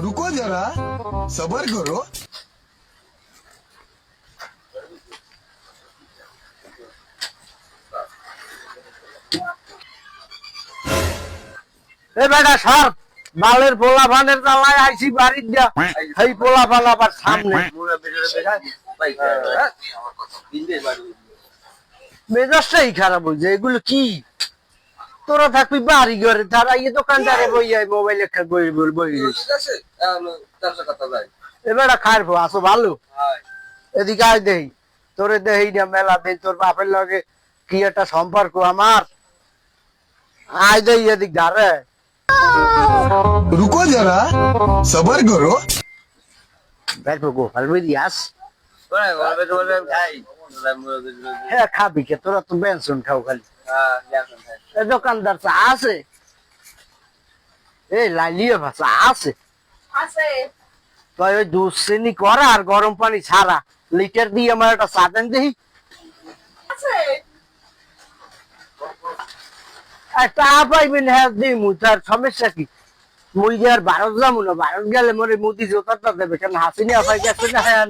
रुको जरा सबर करो এ বেটা সর বালের পোলা ফানের জ্বালায় আইছি বাড়ির দিয়া এই পোলা ফান আবার সামনে মেজাজটাই খারাপ হয়েছে এগুলো কি তোরা থাকবি বাড়ি ঘরে তারা ইয়ে দোকানদারে বই মোবাইল একটা বই বই বই এবার খাইবো আসো ভালো। এদিকে আজ দেহি। তোরে দেহি না মেলা দিন তোর বাপের লগে কি একটা সম্পর্ক আমার। আজ দেহি এদিক ধারে রুকো যারা সবার করো। দেখো গোপাল বুঝি আস। হ্যাঁ খাবি কে? তোরা তো বেনসন খাও খালি। দোকানদার চা আছে। এই লালিয়ে ভাষা আছে। আছে। তাই ওই দুধ চিনি করা আর গরম পানি ছাড়া। লিটার দিয়ে আমার একটা চা দেন দেখি। পাইবেন হ্যাঁ তার সমস্যা কি? মুই যে আর ভারত যাব না ভারত গেলে মরে মুদি জোতাটা দেবে কেন হাসিনি আপাই গেছে না হ্যাঁ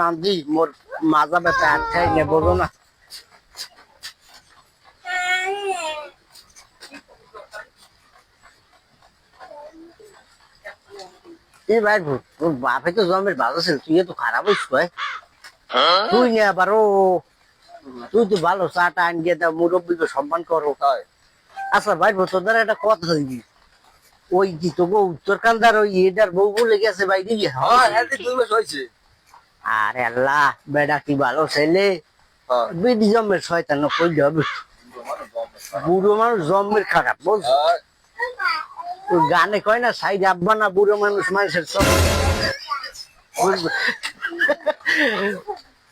আনছি মোর মাজা নে, বলো না। এই বাইবু তোর বাপে তো ভালো ছিল তুই তো খারাপ হইস ভাই তুই আবার তুই তো ভালো চাটা আন সম্মান করো আচ্ছা ভাইবু তোদের একটা কথা দিবি ওই কি তো গো উত্তরকান্দার ওই এটার বউ বলে গেছে ভাই দিবি আরে আল্লাহ বেডা কি ভালো ছেলে? বিডি জন্মের শয়তান কই যাবে? বুড়ো মানুষ জন্মের খারাপ বলছো গানে কয় না সাইড আব্বা না বুড়ো মানুষ মানুষের সব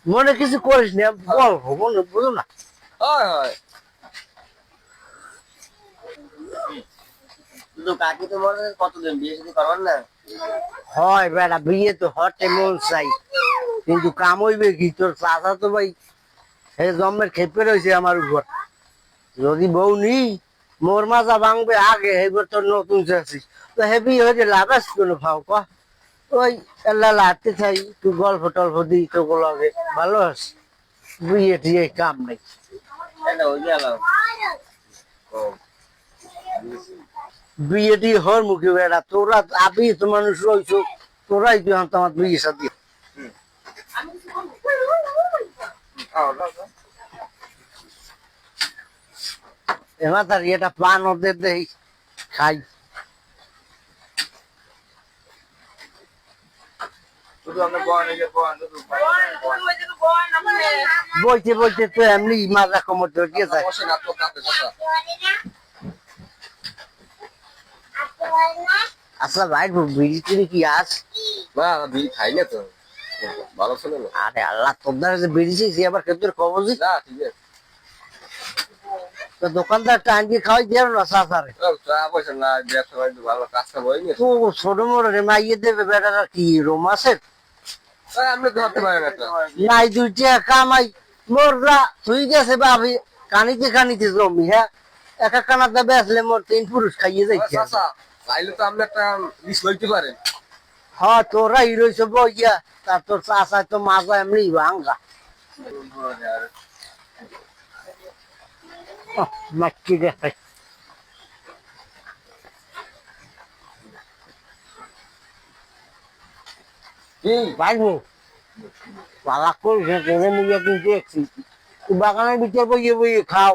মনে কিছু করিস না হব মনে বুঝো না। কাকি তোমার কতদিন বিয়ে শাদী করবার না? হয় বেড়া বিয়ে তো হটে মন চাই। কিন্তু কাম হইবে কি? তোর চাচা তো ভাই হে জন্মের খেপে রয়েছে আমার উপর। যদি বউ নি মোর মাজা ভাঙবে আগে এবার তোর নতুন চাষি তো হেবি হয়ে লাভ আছে কোনো? ফাও ক। ওই এল্লা লাতে চাই তুই গল্প টল্প দিই তো লগে। ভালো আছে। বিয়ে টিয়ে কাম নেই। ওই গেল বিয়ে টিয়ে হর মুখে বেড়া। তোরা আবি তো মানুষ রয়েছ তোরাই তুই আমার বিয়ে সাথে এবার তার এটা পান ওদের দেই খাই। বইতে বইতে তো এমনি মাজা কমর ধরে যায়। ভাই বিড়ি টিড়ি কি আস? না বিড়ি খাই না তো। ভালো না। আরে আল্লাহ যে সে আবার কেউ খবর দিস? না ঠিক আছে। তো দোকানদার খাওয়াই দিয়ে না সাসারে চা পয়সা না ব্যবসা বাণিজ্য ভালো কাজ কাম হয়নি। তো ছোট মোড় রে মাইয়ে দেবে বেটারা কি ধরতে পারেন না নাই দুইটা কামাই মোররা তুই গেছে ভাবি কানিতে কানিতে জমি হ্যাঁ? এক এক কানাতে বেচলে মোর তিন পুরুষ খাইয়ে যাইছে চাইলে তো আপনি একটা লিস্ট লইতে পারেন হ্যাঁ তোরা হিরোইছ বইয়া তার তোর চাষায় তো মাজা এমনি ভাঙ্গা। মাটি দেখে কি? পারব পালা করিস তোরে কিন্তু দেখছি বাগানের ভিতরে বইয়ে বইয়ে খাও।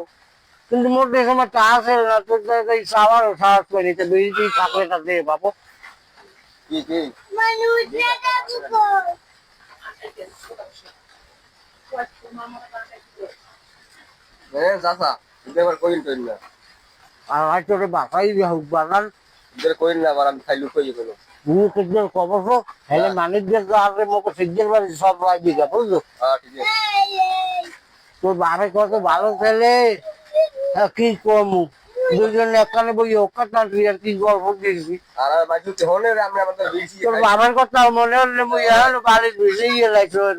কিন্তু মোটে সময় টা আছে না তোর জায়গায় সাবারও সাহস করে নিতে বেরিয়ে তুই চাকরিটা দে বাবু কি কি? হ্যাঁ চাচা এটা আবার কইন কইন না। আর হয়তো তোর বাসাই হোক বাগান। এটা কইন না আবার আমি খাইলু কই গেল তুমি কিদ্দের কবস হেলে মানিকদের তো দিকে বুঝলো? হ্যাঁ তোর বাপে কত ভালো ছেলে। হ্যাঁ, হ্যাঁ, কি কম দুজন এখানে বই ওখানে আর কি গল্প দিয়েছি তোর কথা মনে হলে বই হলো বাড়ির ভিজে ইয়ে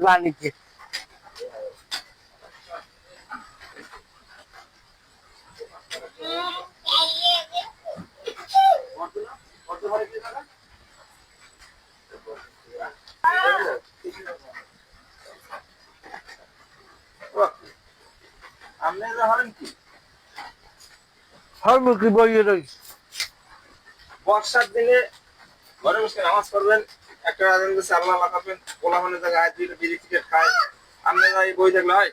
বাণীকে আপনি হলেন কি? সর্বকি বইয়ে রয়েছে বর্ষার দিনে ঘরে বসে নামাজ পড়বেন একটা আজান দিচ্ছে আল্লাহ লাগাবেন পোলা মানে জায়গায় আয় দুইটা বিড়ি সিগারেট খায়। আপনি এই বই দেখলে হয়?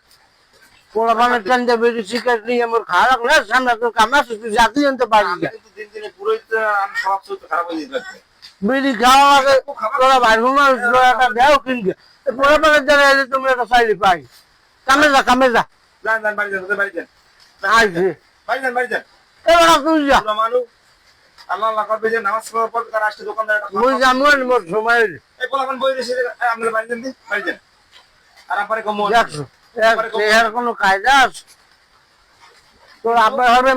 পোলা পানের টানতে বেরিয়ে শিকার নিয়ে আমার খারাপ না সামনে তো কামড়া তুই জাতি জানতে পারি কিন্তু দিন দিনে পুরোই তো আমি স্বভাব চরিত্র খারাপ হয়ে যেতে বিড়ি খাওয়া আগে তোরা ভাই বোনের একটা দেও কিনকে। পোলা পানের দ্বারা এলে তুমি একটা চাইলে পাই। কামে যা কামে যা। যান যান বাড়ি যান বাড়ি যান। বাড়ি যান বাড়ি যান। আর আপনারে কোনো কায়দা আছে? হবে